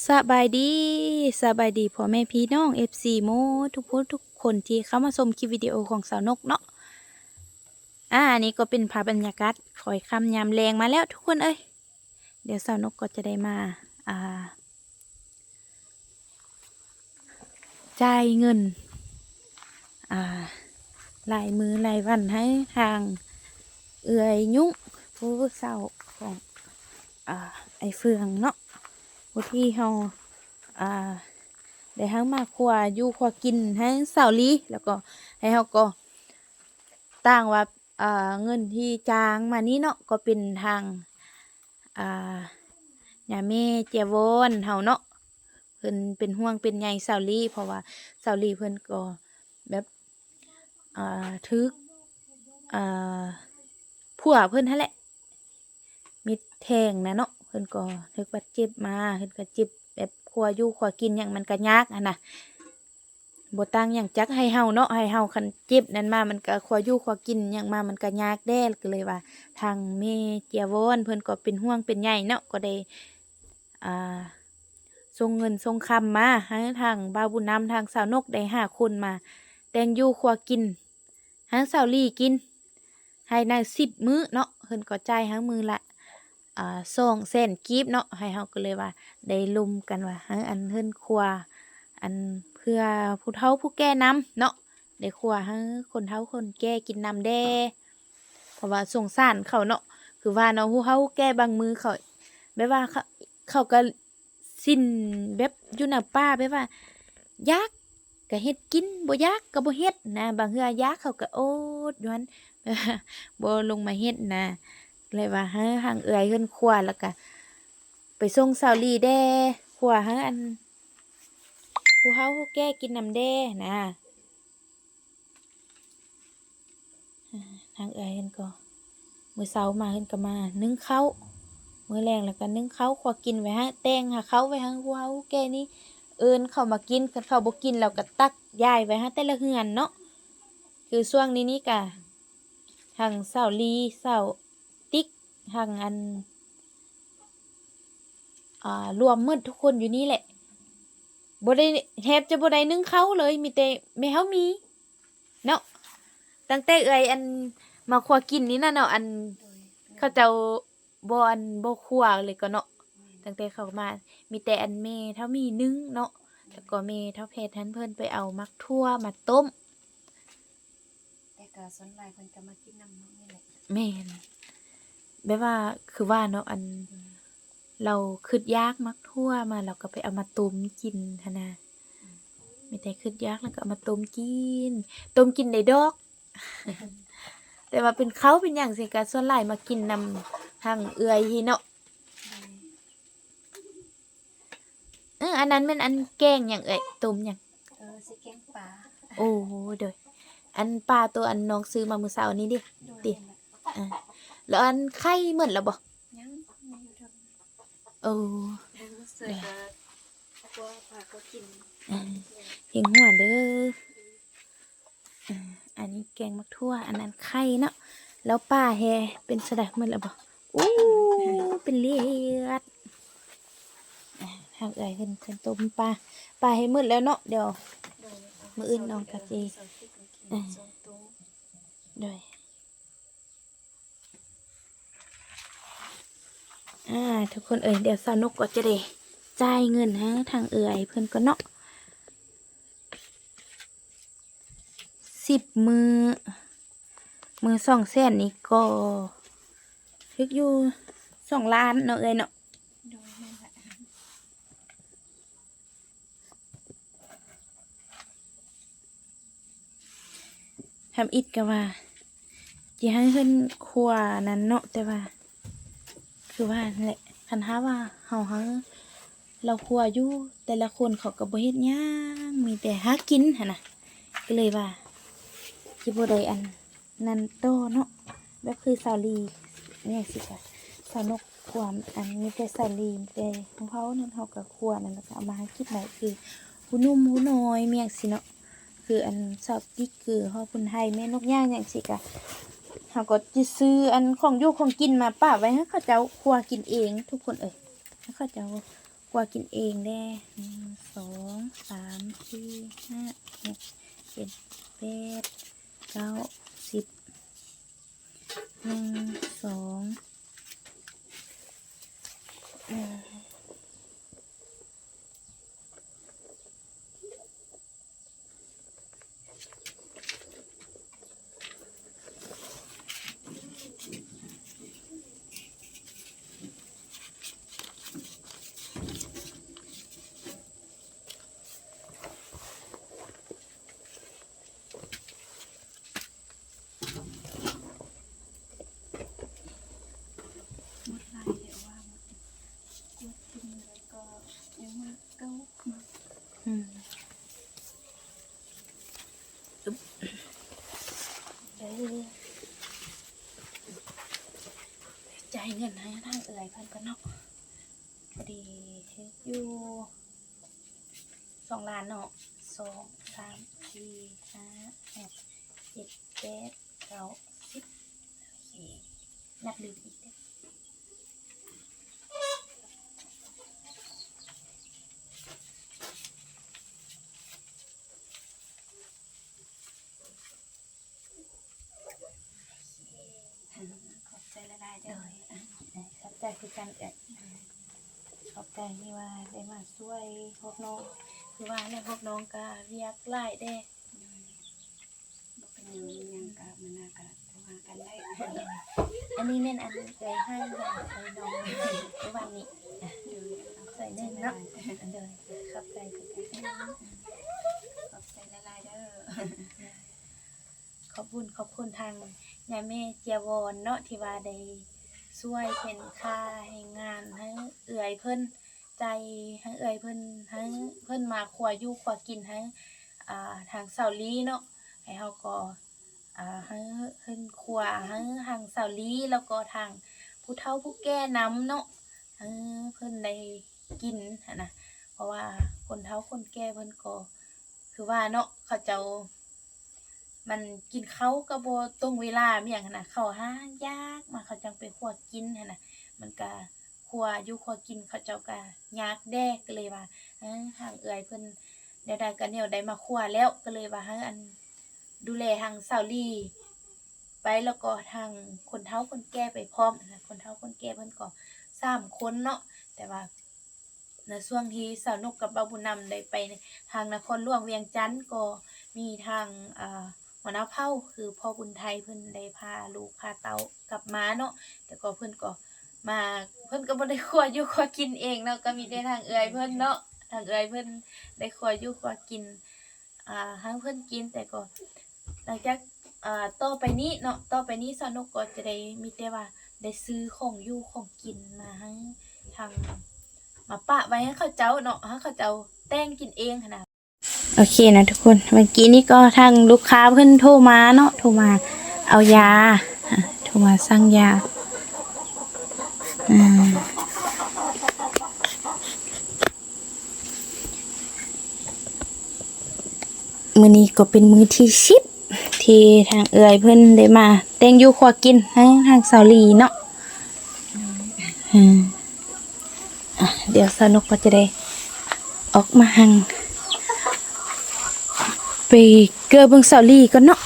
สบายดีสบายดีพ่อแม่พี่น้อง FC โมทุกคนทุกคนที่เข้ามาชมคลิปวิดีโอของสาวนกเนาะอ่าอันนี้ก็เป็นภาพบรรยากาศคอยคำยามแรงมาแล้วทุกคนเอ้ยเดี๋ยวสาวนกก็จะได้มาอ่าจ่ายเงินอ่ารายมือรายวันให้ทางเอื่อยยุ่งผู้เศร้าของอ่าไอเฟืองเนาะ ผู้ที่เฮาอ่าได้ทั้งมาครัวอยู่ครัวกินทั้งสาวลีแล้วก็ให้เฮาก็ต่างว่าอ่าเงินที่จ้างมานี้เนาะก็เป็นทางอ่าญาแม่เจวอนเฮาเนาะเพิ่นเป็นห่วงเป็นใยสาวลีเพราะว่าสาวลีเพิ่นก็แบบอ่าทึกอ่าผัวเพิ่นนั่นแหละมิดแทงนะเนาะ เพิ่นก็นึกว่าจ็บมาเพิ่นก็จ็บแบบครัวอยู่ครัวกินอย่างมันก็ยากอะนะบ่ต่างอย่างจักให้เฮาเนาะให้เฮาคันจ็บนั้นมามันก็ครัวอยู่ครัวกินอย่างมามันก็ยากแด้ก็เลยว่า ทางแม่เจียวอนเพิ่นก็เป็นห่วงเป็นใยเนาะก็ได้อ่าส่งเงินส่งคำมาให้ทางบาวบุญนำทางสาวนกได้ห้าคนมา แต่งอยู่ครัวกินให้สาวลี่กิน ให้ได้สิบมื้อเนาะเพิ่นก็จ่ายให้มือละ อ่าส่งเส้นกีบเนาะให้เฮาก็เลยว่า ได้ลุมกันว่าให้อันเฮิ่นครัว อันเพื่อผู้เฒ่าผู้แก่นำเนาะได้ครัวให้คนเฒ่าคนแก่กินนำแด้เพราะว่าสงสารเขาเนาะคือว่าเนาะผู้เฒ่าผู้แก่บางมือเขาแบบว่าเขาเขาก็สิ้นแบบอยู่หน้าป้าแบบว่ายากก็เฮ็ดกินบ่ยากก็บ่เฮ็ดนะ บางเทื่อยากเขาก็โอดยู่หั่นบ่ลงมาเฮ็ดนะ เลยว่าให้ทางเอื้อยขึ้นครัวแล้วก็ไปส่งสาวลีแด้ครัวให้อันผู้เฮาผู้แก่กินน้ำแด้นะอ่าทางเอื้อยขึ้นก็มือเช้ามาขึ้นก็มานึ่งข้าวมือแรงแล้วก็นึ่งข้าวครัวกินไว้ให้แต่งหาข้าไว้ให้ผู้เฮาผู้แก่นี่เอินเข้ามากินเขาบ่กินแล้วก็ตักย้ายไว้ให้แต่ละเฮือนเนาะคือช่วงนี้นี่ก็ทางสาวลีสาว ทางอัน อ่ารวมหมืดทุกคนอยู่นี่แหละบ่ได้แทบจะบ่ได้นึ่งข้าวเลย มีแต่แม่เฮามี เนาะตั้งแต่เอ่ยอันมาครัวกินนี่นะเนาะอันเขาเจ้าบ่อันบ่ครัวเลยก็เนาะตั้งแต่เขามา มีแต่อันแม่เท่ามีนึ่งเนาะแล้วก็แม่เท่าเพชรทันเพิ่นไปเอามักทั่วมาต้มแต่ก็ส่วนหลายเพิ่นก็มากินน้ำเนาะนี่แหละแม่น แบบว่าคือว่าเนาะอัน เราคืดยากมักทั่วมาเราก็ไปเอามาต้มกินทนะไม่แต่คืดยากแล้วก็เอามาต้มกินต้มกินได้ดอก แต่ว่าเป็นเขาเป็นอย่างสิกาส่วนหลายมากินนำทางเอือยฮีเนาะเอออันนั้นเป็นอันแกงอย่างเอ่ยต้มอย่างเออสิแกงปลาโอ้โหเดยอันปลาตัวอันน้องซื้อมาเมื่อเช้านี้ดิโดยตินั่นแหละอ่า แล้วอันไข่เหมือนแล้วบ่ยังยังอยู่เท่านั้นโอ้เออรู้สึกว่าพวกปลาก็กินอ่าเพียงหัวเด้ออ่าอันนี้แกงมักทั่ว อันนั้นไข่เนาะแล้วป้าแฮเป็นสะดักมันแล้วบ่อู้เป็นเลือดอ่าทางเอ่ยเพิ่นเพิ่นต้มปลาปลาให้มืดแล้วเนาะเดี๋ยวโดยมื้ออื่นน้องกะจีสองที่เพิ่นกินอ่าสองตู้โดยอ่า ทุกคนเอ่ยเดี๋ยวสาวนกก็จะได้จ่ายเงินให้ทางเอ่ยเพิ่อนก็เนาะสิบมือ มือสองแสนนี่ก็ทึกอยู่สองล้านเนาะเอ่ยเนาะทำอิดก็ว่าจะให้เพิ่นครัวนั้นเนาะแต่ว่า คือว่านั่นแหละคันหาว่าเฮาเฮาเราครัวอยู่แต่ละคนเขาก็บ่เฮ็ดหยังมีแต่หากินหั่นน่ะก็เลยว่าสิบ่ได้อันนันโตเนาะแบบคือสาลีเนี่ยสิค่ะสาวนกความอันมีแต่สาลีแต่ของเขานั่นเฮาก็ครัวนั่นแล้วก็เอามาให้กินได้คือหูนุ่มหูน้อยเมียงสิเนาะคืออันชอบกิ๊กคือเฮาเพิ่นให้แม่นกย่างจังซี่ก็ เขาก็จะซื้ออันของอยู่ของกินมาป้าไว้ให้เขาเจ้าครัวกินเอง ทุกคนเอ่ยให้เขาเจ้าคกว่ากินเองได้หนึ่งสองสามสี่ห้าหกเจ็ดแปดเก้าสิบหนึ่งสองอืม หมดลายเดี๋ยวว่าหมดกวดกินแล้วก็ยังมาเก้า อืมอึ๊บเด้อจ่าย เงินให้ทางเอื่อยเพิ่นก็เนาะพอดีเฮ็ดอยู่สองล้านเนาะสองสามสี่ห้าหกเจ็ดแปดเก้าสิบโอเคนับลืมอีกเด้อ ขอบใจละลายเด้อ ขอบ ใจคือกันเอ่ยขอบใจที่ว่าได้มาช่วยพวกน้องคือว่าเนี่ยพวกน้องก็เรียกไล่ได้บ่เป็นหยังยังกะมันน่ากะโทรหากันได้อันนี้เน้นอันเคยให้อย่างเคยน้องเมื่อวันนี้เดี๋ยวเอาใส่เน้นเนาะอันเดินขอบใจคือกันขอบใจละลายเด้อขอบคุณขอบคุณทางยายแม่เจียวอนเนาะที่ว่าได้ ช่วยเป็นค่าให้งานให้เอื่อยเพิ่นใจให้เอื่อยเพิ่นให้เพิ่นมาขวอยู่ขวกินให้อ่าทางเสาลีเนาะให้เฮาก็อ่าให้เพิ่นขวให้ทางเสาลีแล้วก็ทางผู้เฒ่าผู้แก่นํเนาะให้เพิ่นได้กินนนะเพราะว่าคนเฒ่าคนแก่เพิ่นก็คือว่าเนาะเขาเจ้า มันกินเขาก็บ่ตรงเวลาไมีหยังหั้นนะเขาหายากมาเขาจังไปคั่วกินนะมันก็คั่วอยู่คั่วกินเขาเจ้าก็ยากแดกก็เลยว่าเออทางเอื้อยเพิ่นแนวใดก็แนวใดมาคั่วแล้วก็เลยว่าให้อันดูแลทางสาวลีไปแล้วก็ทางคนเฒ่าคนแก่ไปพร้อมนะคนเฒ่าคนแก่เพิ่นก็สามคนเนาะแต่ว่าในช่วงที่สาวนกกับบาบุญนำได้ไปทางนครหลวงเวียงจันทน์ก็มีทางอ่า หัวหน้าเผ่าคือพ่อบุญไทยเพิ่นได้พาลูกพาเต้ากลับมาเนาะแต่ก็เพิ่นก็มาเพิ่นก็บ่ได้ครัวอยู่ครัวกินเองเนาะก็มีแต่ทางเอื้อยเพิ่นเนาะทางเอื้อยเพิ่นได้ครัวอยู่ครัวกินอ่าให้เพิ่นกินแต่ก็หลังจากอ่าต่อไปนี้เนาะต่อไปนี้สนุกก็จะได้มีแต่ว่าได้ซื้อของอยู่ของกินมาให้ทางมาปะไว้ให้เขาเจ้าเนาะให้เขาเจ้าแต่งกินเองหั้นนะ โอเคนะทุกคนเมื่อกี้นี่ก็ทางลูกค้าเพิ่นโทรมาเนาะโทรมาเอายาโทรมาสั่งยาอมมือนี้ก็เป็นมือที่สิบที่ทางเอื้อยเพิ่นได้มาแต่งอยู่ขวากินให้ทางสาวลีเนาะอืมอะเดี๋ยวสนุกก็จะได้ออกมาหัง ไปเกลือเบิงสาลีก่อนเนาะ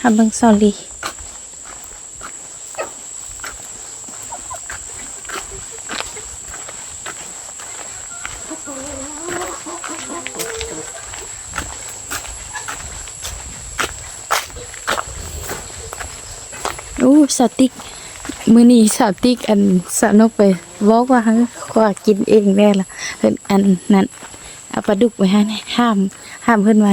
หาเบิงสาลีอู้สติกมือนี้สาวติกอันสนกไปบอกว่าให้ขวากินเองแน่ละเพิ่นอันนั้นเอาปลาดุกไว้ให้นะห้าม ห้ามเพื่อนว่า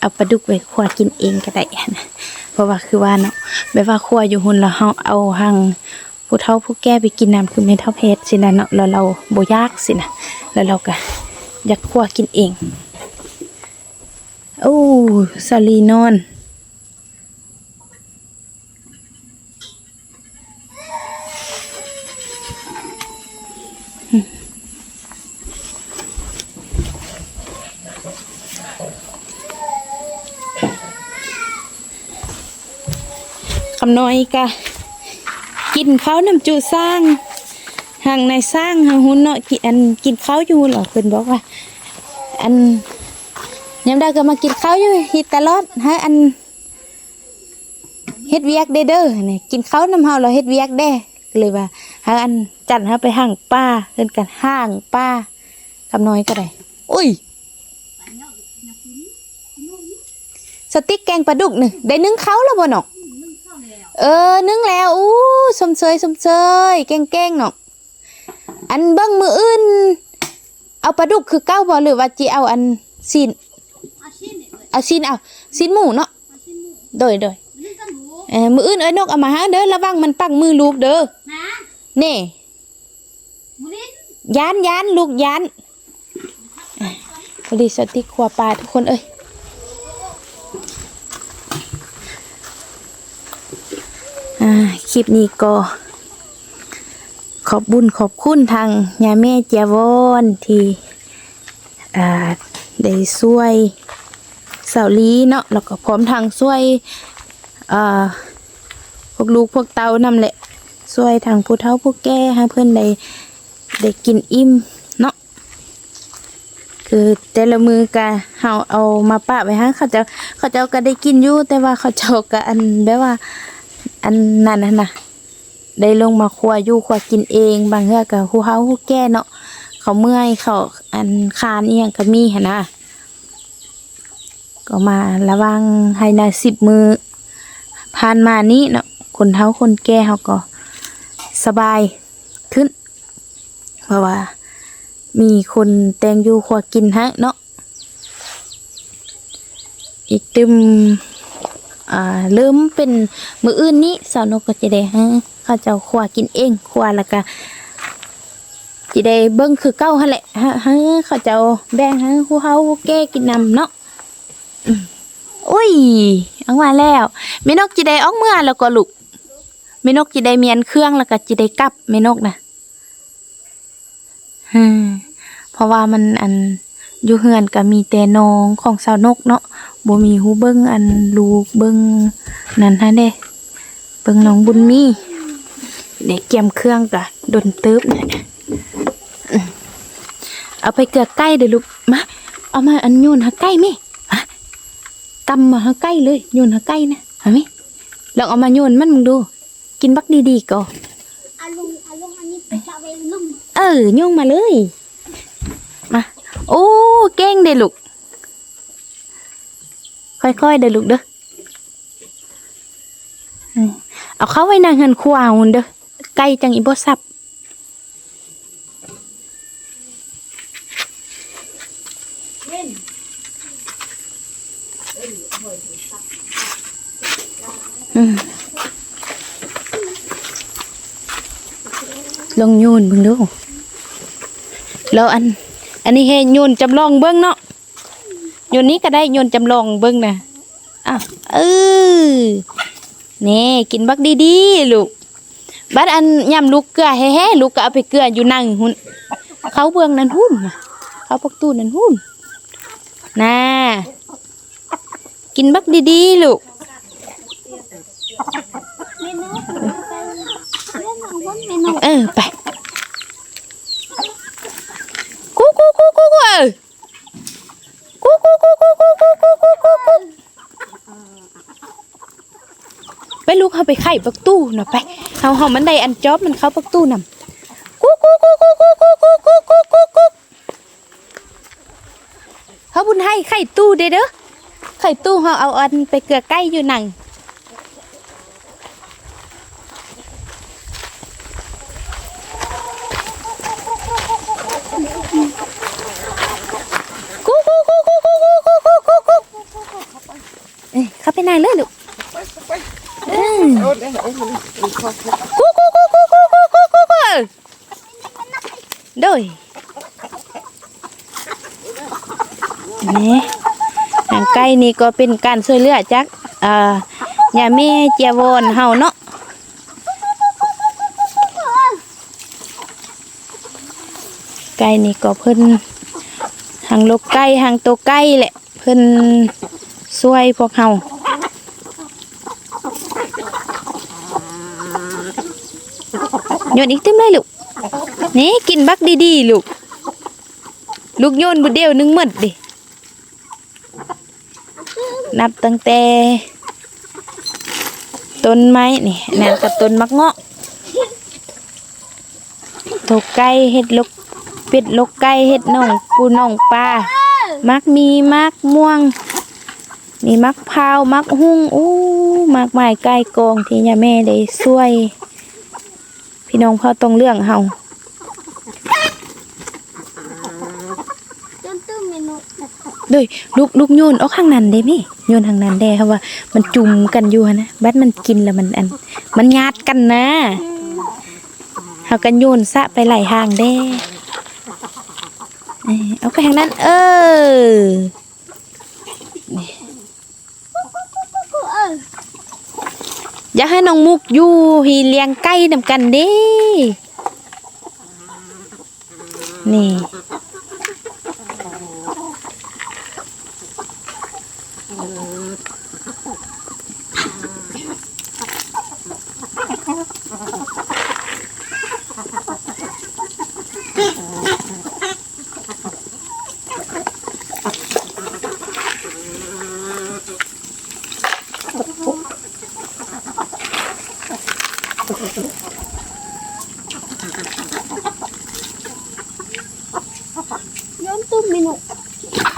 เอาปลาดุกไปคั่วกินเองก็ได้นะเพราะว่าคือว่าเนาะแบบว่าคั่วอยู่หุ่นแล้วเฮาเอาหังผู้เฒ่าผู้แก่ไปกินน้ำคือไม่เท่าเพชรสินะเนาะแล้วเราบ่ยากสินะแล้วเราก็อยากคั่วกินเองโอ้สลีนอน คำน้อยกะกินข้าวน้ำจูสร้างหางในสร้างหางหุ่นเนาะกินอันกินข้าวอยู่เหรอเพิ่นบอกว่า อันยามใดก็มากินข้าวอยู่ฮ็ดตลอดให้อันเฮ็ดเวียกเด้อเด้อนี่กินข้าวนำเฮาเราเฮ็ดเวียกเด้เลยว่าหาอันจัดเฮาไปห้างป้าเพิ่นกันห้างป้าคำน้อยก็ได้อุ้ยสติ๊กแกงปลาดุกนี่ได้นึ่งเขาแล้วบ่เนาะ เออ นึ่งแล้วอู้สมเสยสมเสยแกงๆเนาะอันเบิ่งมืออื่น เอาปลาดุกคือเก้าบ่หรือว่าจีเอาอันซีนอาชีพเนี่ยเลยเอาซีนเอาซีนหมูเนาะอาชีพหมูโดยโดยมันนี่ก็รู้เออมืออื่นเอ้ยนกเอามาหาเด้อระวังมันปักมือลูกเด้อนะเน่มุลินยานยานลูกยานอะบริสติกขัวปลาทุกคนเอ้ยอ่า คลิปนี้ก็ ขอบบุญขอบคุณทางยาแม่เจียวอนที่ได้ช่วยสาวลีเนาะแล้วก็พร้อมทางช่วยพวกลูกพวกเตานำแหละช่วยทางผู้เฒ่าผู้แก่ให้เพื่อนได้ได้กินอิ่มเนาะคือแต่ละมือกะเฮาเอามาปะไว้ให้เขาจ้าเขาจ้าก็ได้กินอยู่แต่ว่าเขาเจ้าก็อันแบบว่า อันนั้นนะนะได้ลงมาครัวอยู่ครัวกินเอง บางเทื่อก็ฮู้เฮาฮู้แก่เนาะเขาเมื่อยเขาอันคานอีหยังก็มีหั่นนะก็มาระวังให้นา10มือผ่านมานี้เนาะคนเฒ่าคนแก่เฮาก็สบายขึ้น เพราะว่า มีคนแตงอยู่ครัวกินฮะเนาะอีกตึม อ่าเริ่มเป็นมืออื่นนี้สาวนกก็จะได้ให้เขาจ้าขวากินเองขวาแล้วก็จะได้เบิ้งคือเก้าหั่นแหละให้ให้เขาจ้าแบ่งให้ฮู้เฮาแก่กินนำเนาะอุ้ยเออกมาแล้วแม่นกจะได้ออกเมื่อแล้วก็ลูกแม่นกจะได้เมียนเครื่องแล้วก็จะได้กลับแม่นกนะฮึมเพราะว่ามันอันอยู่เฮือนก็มีแต่น้องของสาวนกเนาะ บ่มีหูเบิ่งอันลูกเบิ่งนั่นฮะเด้เบิ่งน้องบุญมีเด็กเกียมเครื่องกะดนเติบเนี่ยอืมเอาไปเกลือใกล้เด้อลูกมาเอามาอันโยนหาใกล้มิฮะกำมาหาใกล้เลยโยนหาใกล้นะเห็นมิลองเอามาโยนมันมึงดู กินบักดีๆก่อนอาลุงอาลุงอันนี้ไปจะไปลุงเออโยงมาเลยมาโอ้เก่งเด้ลูก ค่อยๆเด้อลูกเด้อเอาเข้าไว้นางหันขวหุ่นเด้อไก่จังอีบ่สับลองโยนเบิ่งดูแล้วอัน อันนี้ให้โยนจำลองเบิ่งเนาะ ยนนี้ก็ได้โยนจำลองเบิ่งนะอะเออนี่กินบักดีๆลูกบัดอันยำลูกเกลือแฮ่ๆลูกก็เอาไปเกลืออยู่นั่งหุ่นเขาเบื้องนั้นหุ่นเขาพวกตู้นั้นหุ่นน่ะกินบักดีๆลูกเออไป เขาไปไข่ปักตู้น่ะไปเฮาเฮามันได้อันจอบมันเข้าปักตู้นำกูกูกูกูกูกูกูกูกูกูกูเฮาบุญให้ไข่ตู้เด้อเด้อไข่ตู้เฮาเอาอันไปเกลือใกล้อยู่หนังกูกูกูกูกูกูกูกูกูกูเอ้ยเข้าไปไหนเลยลูก กูกูกูกูกูกูกูกูกูกูโดยนี่ทางใกล้นี่ก็เป็นการช่วยเหลือจากอ่ายาแม่เจียวอนเฮาเนาะใกล้นี่ก็เพิ่นหางลกไก่หางตัวไก่แหละ เพิ่นช่วยพวกเฮา โยนอีกเต็มเลยลูกนี่กินบักดีๆลูก ลูกโยนบุเดียวนึงหมดดิ นับตั้งแต่ต้นไม้นี่นั่นกับต้นมักเงาะตกไก่เห็ดลกเป็ดลกไก่เห็ดน่องปูน่องปลามักมีมักม่วงมีมักพาวมักหุ่งอู้มักไม้ไก่กองที่ยาแม่ได้ช่วย พี่น้องพ่อตรงเรื่องเฮาจนตื้มเมนูเด้วยลูกลูกโยนเอาข้างนั้นได้ไหมโยนทางนั้นได้ครับว่า มันจุ่มกันอยู่หั้นนะบัดมันกินแล้วมันอัน มันญาติกันนะเฮากันโยนสะไปไหลายทางเด้เอ้ยเอาไปทางนั้น เออเอ อยากให้น้องมุกอยู่ฮีเลี้ยงไก่นำกันเด้นี่ ย้อ มตื้มเมนู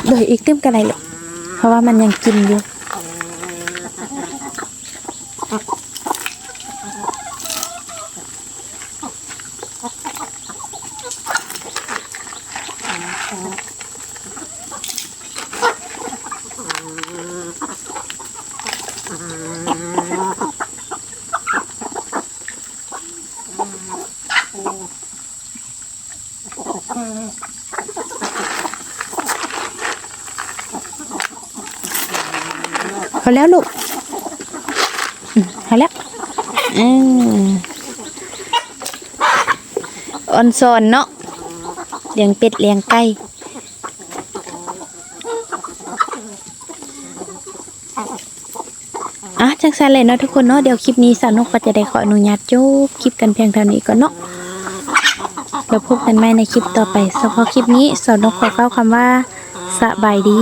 โดยอีกเต็มกระไรเลยเพราะว่ามันยังกินอยู่ พอแล้วลูกอืมพอแล้วอืมออนซอนเนาะเลี้ยงเป็ดเลี้ยงไก่อะจังสันเลยเนาะทุกคนเนาะเดี๋ยวคลิปนี้สาวนกก็จะได้ขออนุญาตจบคลิปกันเพียงเท่านี้ก่อนเนาะแล้วพบกันใหม่ในคลิปต่อไปสำหรับคลิปนี้สาวนกขอกล่าวคำว่าสบายดี